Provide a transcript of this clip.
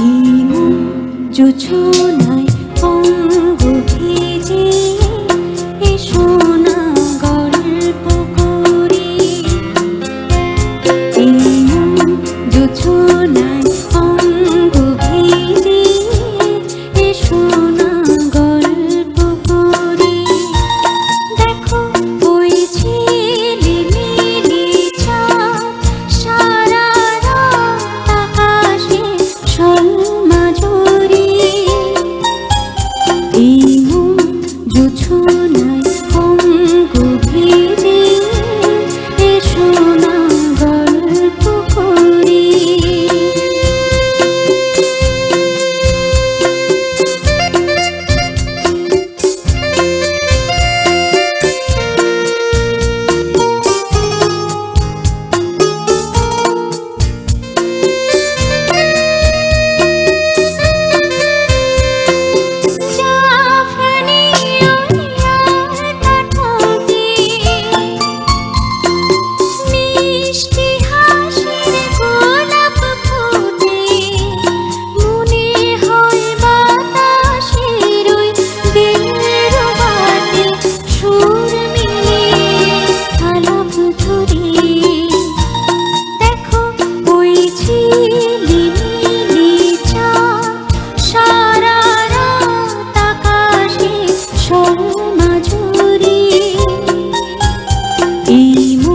ইমন যোচনায় অঙ্গ ভিজে এসো না গল্প করি ইমন যোচনায় primo.